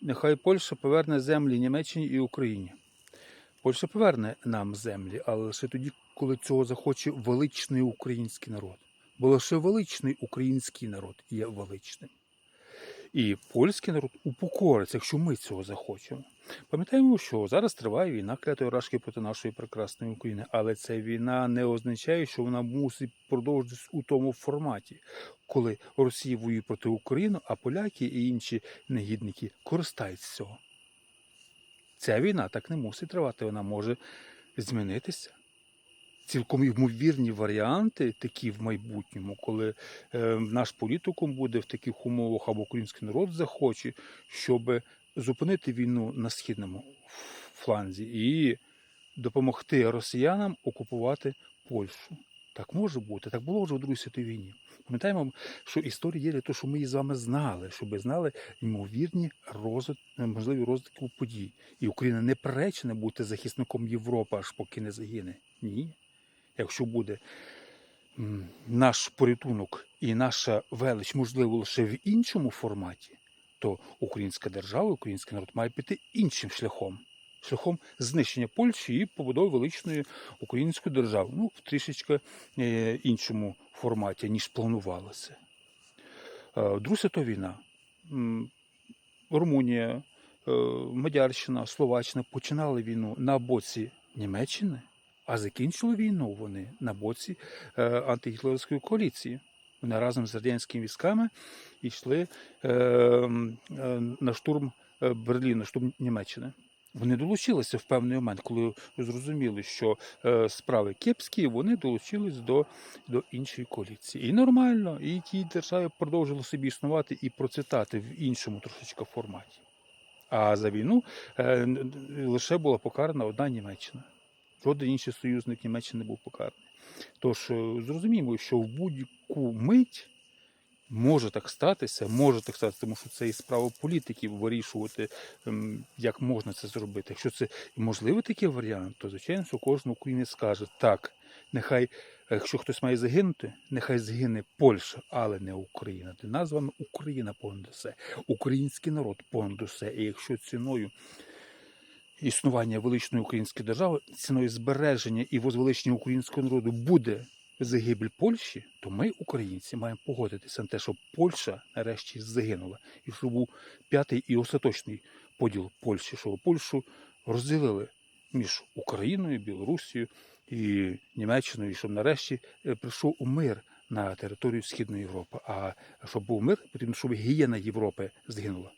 нехай Польща поверне землі Німеччині і Україні. Польща поверне нам землі, але лише тоді, коли цього захоче величний український народ. Бо лише величний український народ є величним. І польський народ упокориться, якщо ми цього захочемо. Пам'ятаємо, що зараз триває війна клятої рашки проти нашої прекрасної України, але ця війна не означає, що вона мусить продовжитись у тому форматі, коли Росія воює проти України, а поляки і інші негідники користаються цього. Ця війна так не мусить тривати, вона може змінитися. Цілком ймовірні варіанти, такі в майбутньому, коли е, наш політикум буде в таких умовах або український народ захоче, щоб зупинити війну на східному фланзі і допомогти росіянам окупувати Польщу. Так може бути, так було вже в Другій світовій війні. Пам'ятаємо, що історія є для того, щоб ми її з вами знали, щоб знали ймовірні розвит... можливі розвитки подій. І Україна не пречне бути захисником Європи, аж поки не загине. Ні. Якщо буде наш порятунок і наша велич, можливо, лише в іншому форматі, то українська держава, український народ має піти іншим шляхом. Шляхом знищення Польщі і побудови величної української держави. Ну, в трішечки е, іншому форматі, ніж планувалося. Е, Друга світова війна. Румунія, е, Мадярщина, Словаччина починали війну на боці Німеччини, а закінчили війну вони на боці е, антигітлерівської коаліції. Вони разом з радянськими військами йшли е, е, на штурм Берліна, штурм Німеччини. Вони долучилися в певний момент, коли зрозуміли, що справи кепські, вони долучились до, до іншої коаліції. І нормально, і ті держави продовжили собі існувати і процвітати в іншому трошечки форматі. А за війну лише була покарана одна Німеччина. Жоден інший союзник Німеччини не був покараний. Тож е, зрозуміємо, що в будь-яку мить може так статися, може так статися, тому що це і справа політиків вирішувати, ем, як можна це зробити. Якщо це можливий такий варіант, то звичайно, що кожен українець скаже так, нехай, якщо хтось має загинути, нехай згине Польща, але не Україна. З вами Україна понад усе, український народ понад усе. І якщо ціною існування величної української держави, ціною збереження і возвеличення українського народу буде загибель Польщі, то ми, українці, маємо погодитися на те, щоб Польща нарешті загинула, і щоб був п'ятий і остаточний поділ Польщі, щоб Польщу розділили між Україною, Білорусією і Німеччиною, і щоб нарешті е, прийшов мир на територію Східної Європи. А щоб був мир, потрібно, щоб гієна Європи згинула.